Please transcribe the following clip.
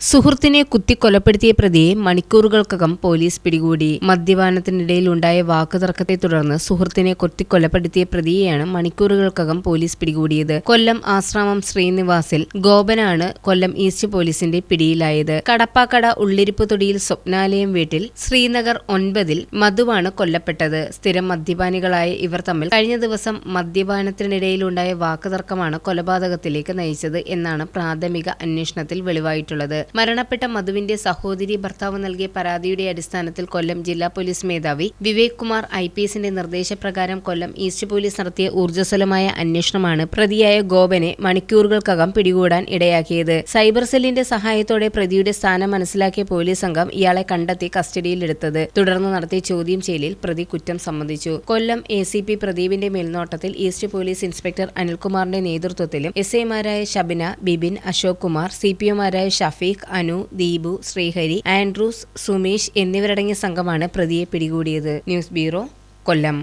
സുഹൃത്തിനെ കുത്തിക്കൊലപ്പെടുത്തിയ പ്രതിയെ മണിക്കൂറുകൾക്കകം പോലീസ് പിടികൂടി. മദ്യപാനത്തിനിടയിലുണ്ടായ വാക്കുതർക്കത്തെ തുടർന്ന് സുഹൃത്തിനെ കുത്തിക്കൊലപ്പെടുത്തിയ പ്രതിയെയാണ് മണിക്കൂറുകൾക്കകം പോലീസ് പിടികൂടിയത്. കൊല്ലം ആശ്രാമം ശ്രീനിവാസിൽ ഗോപനാണ് കൊല്ലം ഈസ്റ്റ് പോലീസിന്റെ പിടിയിലായത്. കടപ്പാക്കട ഉള്ളിരിപ്പ് തൊടിയിൽ സ്വപ്നാലയം വീട്ടിൽ ശ്രീനഗർ ഒൻപതിൽ മധുവാണ് കൊല്ലപ്പെട്ടത്. സ്ഥിരം മദ്യപാനികളായ ഇവർ തമ്മിൽ കഴിഞ്ഞ ദിവസം മദ്യപാനത്തിനിടയിലുണ്ടായ വാക്കുതർക്കമാണ് കൊലപാതകത്തിലേക്ക് നയിച്ചത് എന്നാണ് പ്രാഥമിക അന്വേഷണത്തിൽ വെളിവായിട്ടുള്ളത്. മരണപ്പെട്ട മധുവിന്റെ സഹോദരി ഭർത്താവ് നൽകിയ പരാതിയുടെ അടിസ്ഥാനത്തിൽ കൊല്ലം ജില്ലാ പോലീസ് മേധാവി വിവേക് കുമാർ ഐ പി എസിന്റെ നിർദ്ദേശപ്രകാരം കൊല്ലം ഈസ്റ്റ് പോലീസ് നടത്തിയ ഊർജസ്വലമായ അന്വേഷണമാണ് പ്രതിയായ ഗോപനെ മണിക്കൂറുകൾക്കകം പിടികൂടാൻ ഇടയാക്കിയത്. സൈബർ സെല്ലിന്റെ സഹായത്തോടെ പ്രതിയുടെ സ്ഥാനം മനസ്സിലാക്കിയ പോലീസ് സംഘം ഇയാളെ കണ്ടെത്തി കസ്റ്റഡിയിലെടുത്തത്. തുടർന്ന് നടത്തിയ ചോദ്യം ചെയ്യലിൽ പ്രതി കുറ്റം സമ്മതിച്ചു. കൊല്ലം എ സി പി പ്രദീപിന്റെ മേൽനോട്ടത്തിൽ ഈസ്റ്റ് പോലീസ് ഇൻസ്പെക്ടർ അനിൽകുമാറിന്റെ നേതൃത്വത്തിലും എസ് ഐമാരായ ഷബിന ബിബിൻ അശോക് കുമാർ സി പി ഒമാരായ ഷഫീഖ് അനു ദീപു ശ്രീഹരി ആൻഡ്രൂസ് സുമേഷ് എന്നിവരടങ്ങിയ സംഘമാണ് പ്രതിയെ പിടികൂടിയത്. News bureau Kollam.